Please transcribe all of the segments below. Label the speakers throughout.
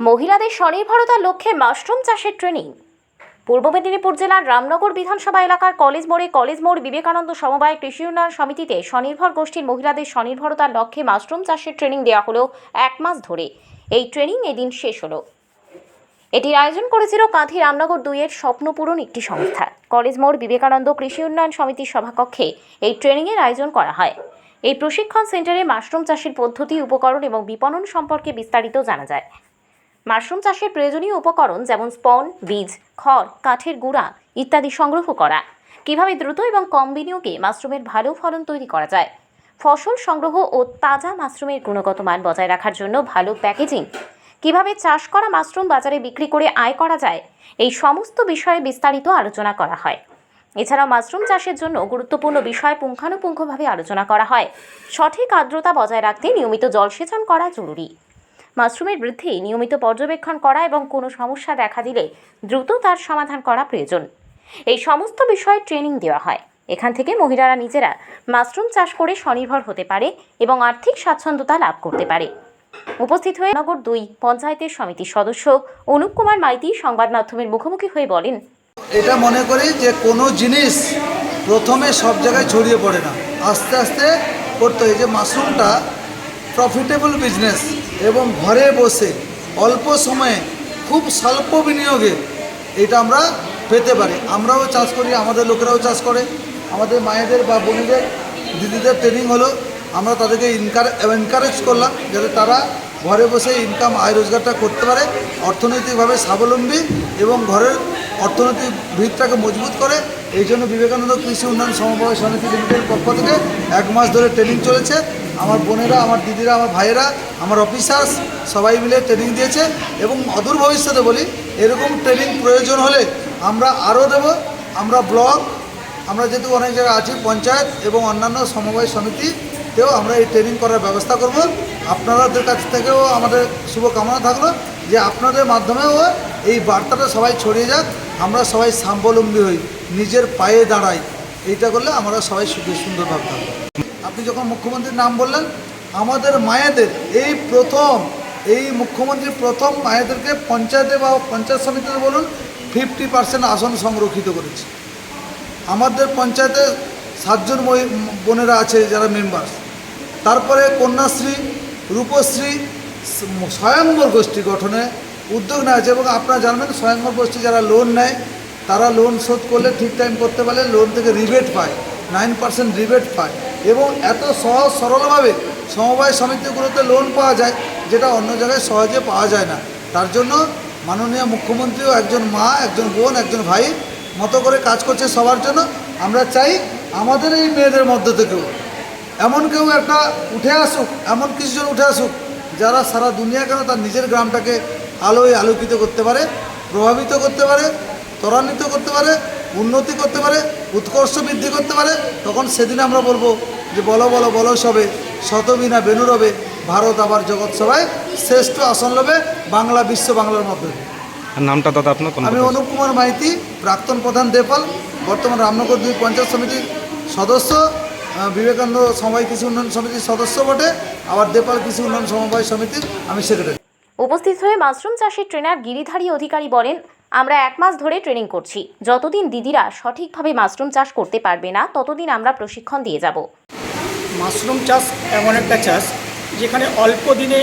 Speaker 1: মহিলাদের স্বনির্ভরতার লক্ষ্যে মাশরুম চাষের ট্রেনিং। পূর্ব মেদিনীপুর জেলার রামনগর বিধানসভা এলাকার কলেজ মোড়ে কলেজ মোড় বিবেকানন্দ সমবায় কৃষি উন্নয়ন সমিতিতে স্বনির্ভর গোষ্ঠীর মহিলাদের স্বনির্ভরতার লক্ষ্যে মাশরুম চাষের ট্রেনিং দেওয়া হলো এক মাস ধরে। এই ট্রেনিং এদিন শেষ হলো। এটির আয়োজন করেছিল কাঁথি রামনগর দুইয়ের স্বপ্নপূরণ একটি সংস্থা। কলেজ মোড় বিবেকানন্দ কৃষি উন্নয়ন সমিতির সভাকক্ষে এই ট্রেনিংয়ের আয়োজন করা হয়। এই প্রশিক্ষণ সেন্টারে মাশরুম চাষের পদ্ধতি, উপকরণ এবং বিপণন সম্পর্কে বিস্তারিত জানা যায়। মাশরুম চাষের প্রয়োজনীয় উপকরণ যেমন স্পন, বীজ, খড়, কাঠের গুঁড়া ইত্যাদি সংগ্রহ করা। কীভাবে দ্রুত এবং কম বিনিয়োগে মাশরুমের ভালো ফলন তৈরি করা যায়? ফসল সংগ্রহ ও তাজা মাশরুমের গুণগত মান বজায় রাখার জন্য ভালো প্যাকেজিং। কীভাবে চাষ করা মাশরুম বাজারে বিক্রি করে আয় করা যায়? এই সমস্ত বিষয়ে বিস্তারিত আলোচনা করা হয়। এছাড়াও মাশরুম চাষের জন্য গুরুত্বপূর্ণ বিষয় পুঙ্খানুপুঙ্খভাবে আলোচনা করা হয়। সঠিক আর্দ্রতা বজায় রাখতে নিয়মিত জলসেচন করা জরুরি। মাশরুমের বৃদ্ধি, নিয়মিত পর্যবেক্ষণ করা এবং কোনো সমস্যা দেখা দিলে দ্রুত তার সমাধান করা প্রয়োজন। এই সমস্ত বিষয়ে ট্রেনিং দেওয়া হয়। এখান থেকে মহিলারা নিজেরা মাশরুম চাষ করে স্বনির্ভর হতে পারে এবং আর্থিক স্বাচ্ছন্দ্যতা লাভ করতে পারে। উপস্থিত হয়ে নগর দুই পঞ্চায়েতের সমিতির সদস্য অনুপ কুমার মাইতি সংবাদ মাধ্যমের মুখোমুখি হয়ে বলেন,
Speaker 2: এটা মনে করি যে কোনো জিনিস প্রথমে সব জায়গায় ছড়িয়ে পড়ে না। আস্তে আস্তে করতে হয়। যে মাশরুমটা প্রফিটেবল বিজনেস এবং ঘরে বসে অল্প সময়ে খুব স্বল্প বিনিয়োগে এটা আমরা পেতে পারি। আমরাও চাষ করি, আমাদের লোকেরাও চাষ করে। আমাদের মায়েদের বা বোনেদের, দিদিদের ট্রেনিং হলো। আমরা তাদেরকে এনকারেজ করলাম যাতে তারা ঘরে বসে ইনকাম আয় রোজগারটা করতে পারে, অর্থনৈতিকভাবে স্বাবলম্বী এবং ঘরের অর্থনৈতিক ভিতটাকে মজবুত করে। এই জন্য বিবেকানন্দ কৃষি উন্নয়ন সমবায় সমিতি লিমিটেডের পক্ষ থেকে এক মাস ধরে ট্রেনিং চলেছে। আমার বোনেরা, আমার দিদিরা, আমার ভাইয়েরা, আমার অফিসার্স সবাই মিলে ট্রেনিং দিয়েছে এবং অদূর ভবিষ্যতে বলি, এরকম ট্রেনিং প্রয়োজন হলে আমরা আরও দেব, আমরা ব্লক, আমরা যেহেতু অনেক জায়গায় আছি, পঞ্চায়েত এবং অন্যান্য সমবায় সমিতিতেও আমরা এই ট্রেনিং করার ব্যবস্থা করব। আপনাদের কাছ থেকেও আমাদের শুভকামনা থাকল যে আপনাদের মাধ্যমেও এই বার্তাটা সবাই ছড়িয়ে যাক, আমরা সবাই স্বাবলম্বী হই, নিজের পায়ে দাঁড়াই, এইটা করলে আমরা সবাই সুখী সুন্দরভাবে থাকব। আপনি যখন মুখ্যমন্ত্রীর নাম বললেন, আমাদের মায়েদের, এই প্রথম, এই মুখ্যমন্ত্রী প্রথম মায়েদেরকে পঞ্চায়েতে বা পঞ্চায়েত সমিতিতে বলুন ফিফটি পার্সেন্ট আসন সংরক্ষিত করেছে। আমাদের পঞ্চায়েতে সাতজন বোনেরা আছে, যারা মেম্বার তারপরে কন্যাশ্রী, রূপশ্রী স্বয়ংবর গোষ্ঠী গঠনে উদ্যোগ নেওয়া আছে এবং আপনারা জানবেন স্বয়ংবর গোষ্ঠী যারা লোন নেয়, তারা লোন শোধ করলে ঠিক টাইম করতে পারলে লোন থেকে রিবেট পায়। নাইন পার্সেন্ট রিবেট পায়। এবং এত সহজ সরলভাবে সমবায় সমিতিগুলোতে লোন পাওয়া যায়, যেটা অন্য জায়গায় সহজে পাওয়া যায় না। তার জন্য মাননীয় মুখ্যমন্ত্রীও একজন মা, একজন বোন, একজন ভাই মতো করে কাজ করছে সবার জন্য। আমরা চাই আমাদের এই মেয়েদের মধ্য থেকেও এমন কেউ একটা উঠে আসুক, এমন কিছুজন উঠে আসুক, যারা সারা দুনিয়া কেন তার নিজের গ্রামটাকে আলোয় আলোকিত করতে পারে, প্রভাবিত করতে পারে, ত্বরান্বিত করতে পারে উন্নতি করতে পারে উৎকর্ষ বৃদ্ধি করতে পারে তখন সেদিন আমরা বলব যে বলো বলো বলো সবে শতবিনা বেনুরবে ভারত আবার জগৎ সভায় শ্রেষ্ঠ আসন লবে বাংলা বিশ্ব বাংলার মধ্যে।
Speaker 3: নামটা দাদা আপনার
Speaker 2: আমি অনুপ কুমার মাইতি প্রাক্তন প্রধান দেপাল বর্তমান রামনগর দুই পঞ্চায়েত সমিতির সদস্য বিবেকানন্দ সমবায় কৃষি উন্নয়ন সমিতির সদস্য বটে আবার দেপাল কৃষি উন্নয়ন সমবায় সমিতির আমি সেক্রেটারি।
Speaker 1: উপস্থিত হয়ে মাশরুম চাষের ট্রেনার গিরিধারী অধিকারী বলেন আমরা এক মাস ধরে ট্রেনিং করছি। যতদিন দিদিরা সঠিকভাবে মাশরুম চাষ করতে পারবে না, ততদিন আমরা প্রশিক্ষণ দিয়ে যাব।
Speaker 4: মাশরুম চাষ এমন একটা চাষ যেখানে অল্প দিনে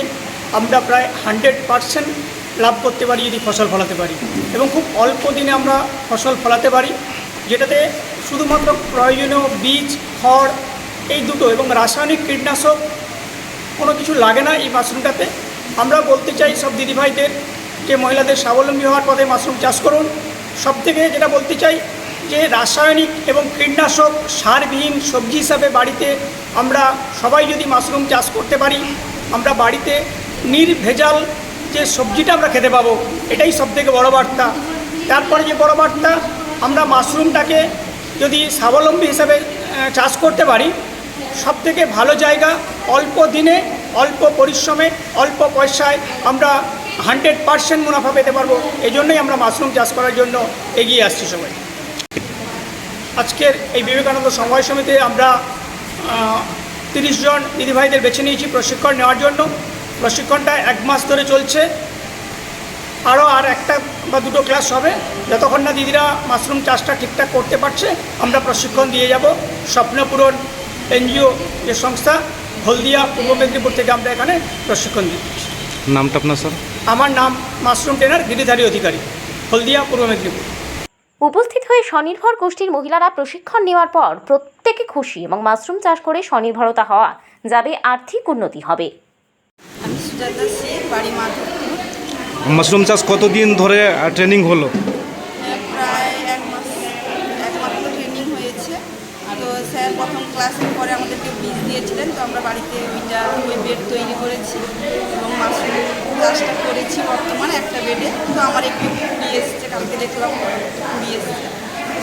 Speaker 4: আমরা প্রায় হান্ড্রেড পারসেন্ট লাভ করতে পারি যদি ফসল ফলাতে পারি। এবং খুব অল্প দিনে আমরা ফসল ফলাতে পারি, যেটাতে শুধুমাত্র প্রয়োজনীয় বীজ, খড়, এই দুটো এবং রাসায়নিক কীটনাশক কোনো কিছু লাগে না এই মাশরুমটাতে। আমরা বলতে চাই সব দিদিভাইদের যে মহিলাদের স্বাবলম্বী হওয়ার পথে মাশরুম চাষ করুন। সব থেকে যেটা বলতে চাই যে রাসায়নিক এবং কীটনাশক সারবিহীন সবজি হিসাবে বাড়িতে আমরা সবাই যদি মাশরুম চাষ করতে পারি, আমরা বাড়িতে নির্ভেজাল যে সবজিটা আমরা খেতে পাবো, এটাই সব থেকে বড়ো বার্তা। তারপরে যে বড়ো বার্তা, আমরা মাশরুমটাকে যদি স্বাবলম্বী হিসাবে চাষ করতে পারি সব থেকে ভালো জায়গা অল্প দিনে, অল্প পরিশ্রমে, অল্প পয়সায় আমরা হান্ড্রেড পারসেন্ট মুনাফা পেতে পারব। এই জন্যই আমরা মাশরুম চাষ করার জন্য এগিয়ে আসছি সবাই। আজকের এই বিবেকানন্দ সমবায় সমিতিতে আমরা তিরিশ জন দিদিভাইদের বেছে নিয়েছি প্রশিক্ষণ নেওয়ার জন্য। প্রশিক্ষণটা এক মাস ধরে চলছে। আরও আর একটা বা দুটো ক্লাস হবে। যতক্ষণ না দিদিরা মাশরুম চাষটা ঠিকঠাক করতে পারছে, আমরা প্রশিক্ষণ দিয়ে যাব। স্বপ্নপূরণ এনজিও যে সংস্থা, হলদিয়া পূর্ব মেদিনীপুর থেকে আমরা এখানে প্রশিক্ষণ দিচ্ছি।
Speaker 3: নামটা আপনার, স্যার?
Speaker 4: আমার নাম মাশরুম ট্রেনার গিরিধারী অধিকারী হলদিয়া পূর্ব মেদিনীপুর।
Speaker 1: উপস্থিত হয়ে স্বনির্ভর গোষ্ঠীর মহিলারা প্রশিক্ষণ নেওয়ার পর প্রত্যেকে খুশি এবং মাশরুম চাষ করে স্বনির্ভরতা হওয়া যাবে আর্থিক উন্নতি হবে।
Speaker 3: মাশরুম চাষ কতদিন ধরে ট্রেনিং হলো?
Speaker 5: প্রায় এক মাস এক মাস ট্রেনিং হয়েছে। তো স্যার প্রথম ক্লাসের পরে আমাদেরকে বীজ দিয়েছিলেন তো আমরা বাড়িতে ওইটা ওই বেড তৈরি করেছি এবং মাশরুম চাষটা করেছি বর্তমানে একটা বেডে। তো আমার একটু কুড়ি এসছে কালকে দেখলাম কুড়ি এসছে।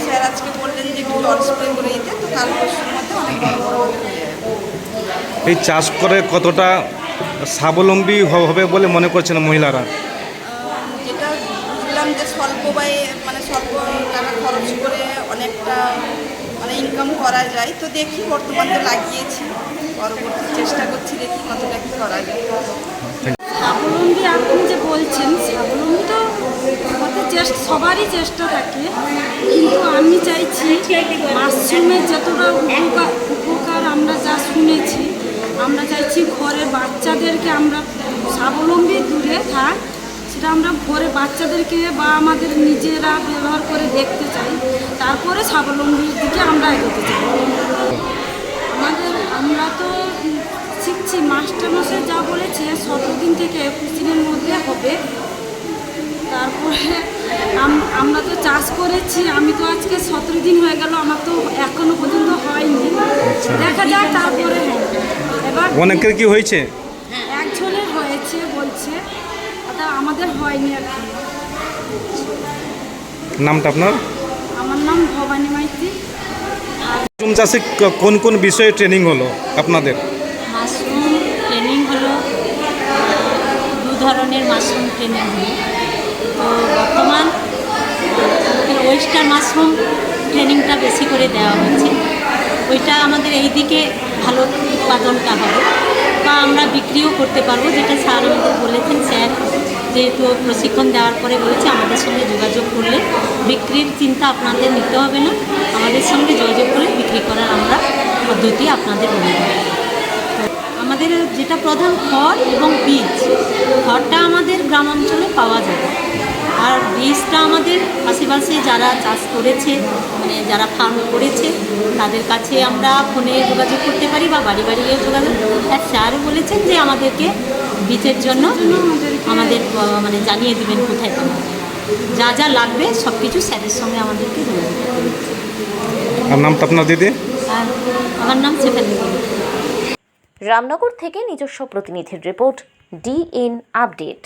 Speaker 5: স্যার আজকে বললেন যে একটু জল স্প্রে করে দিতে তো কাল পরশুর মধ্যে অনেক বড় বড়
Speaker 3: এই চাষ করে কতটা স্বাবলম্বী হবে বলে মনে করছেন মহিলারা?
Speaker 5: যেটা বুঝলাম যে স্বল্প ব্যয়ে মানে স্বল্প টাকা খরচ করে অনেকটা ইনকাম করা যায়, তো দেখি বর্তমানে তো লাগিয়েছি। পরবর্তী চেষ্টা করছি দেখি কতটা কি করা যায়।
Speaker 6: স্বাবলম্বী আপনি যে বলছেন, স্বাবলম্বী তো চেষ্টা সবারই চেষ্টা থাকে, কিন্তু আমি চাইছি মাশরুমের যতটা উপকার উপকার আমরা যা শুনেছি, আমরা চাইছি ঘরের বাচ্চাদেরকে আমরা স্বাবলম্বী দূরে থাক। সেটা আমরা ঘরে বাচ্চাদেরকে বা আমাদের নিজেরা ব্যবহার করে দেখতে চাই। তারপরে স্বাবলম্বীর দিকে আমরা এগোতে চাই। আমাদের আমরা তো শিখছি মাস্টারমশাই যা বলেছে সতেরো দিন থেকে একুশ দিনের মধ্যে হবে। তারপরে আম- আমরা তো চাষ করেছি আমি তো আজকে সতেরো দিন হয়ে গেল আমার তো এখনও পর্যন্ত হয়নি। দেখা যাক তারপরে হ্যাঁ। এবার
Speaker 3: অনেকের কি হয়েছে?
Speaker 6: একজনের হয়েছে বলছে। ওটা আমাদের হয়নি আর কি।
Speaker 3: নামটা আপনার?
Speaker 6: আমার নাম ভবানী মাইতি।
Speaker 3: মাশরুম চাষে কোন কোন বিষয়ে ট্রেনিং হলো আপনাদের?
Speaker 7: মাশরুম ট্রেনিং হলো দু ধরনের মাশরুম ট্রেনিং হলো। তো বর্তমান ওয়েস্টার মাশরুম ট্রেনিংটা বেশি করে দেওয়া হচ্ছে। ওইটা আমাদের এই দিকে ভালো উৎপাদনটা হবে। বা আমরা বিক্রিও করতে পারব যেটা স্যার আমাদের যেহেতু প্রশিক্ষণ দেওয়ার পরে বলেছে, আমাদের সঙ্গে যোগাযোগ করলে বিক্রির চিন্তা আপনাদের নিতে হবে না। আমাদের সঙ্গে যোগাযোগ করে বিক্রি করার আমরা পদ্ধতি আপনাদের বলে আমাদের যেটা প্রধান খড় এবং বীজ, খড়টা আমাদের গ্রাম অঞ্চলে পাওয়া যাবে আর বীজটা আমাদের আশেপাশে যারা চাষ করেছে মানে যারা ফার্ম করেছে, তাদের কাছে আমরা ফোনে যোগাযোগ করতে পারি বা বাড়ি বাড়ি গিয়ে যোগাযোগ। আর স্যারও বলেছেন যে আমাদেরকে বীজের জন্য আমাদের মানে জানিয়ে দেবেন কোথায় পাওয়া। যা যা লাগবে সব কিছু স্যারের সঙ্গে আমাদেরকে যোগাযোগ করতে হবে।
Speaker 3: আপনার দিদি
Speaker 7: আমার নাম সেফালি
Speaker 1: রামনগর থেকে নিজস্ব প্রতিনিধির রিপোর্ট ডিএন আপডেট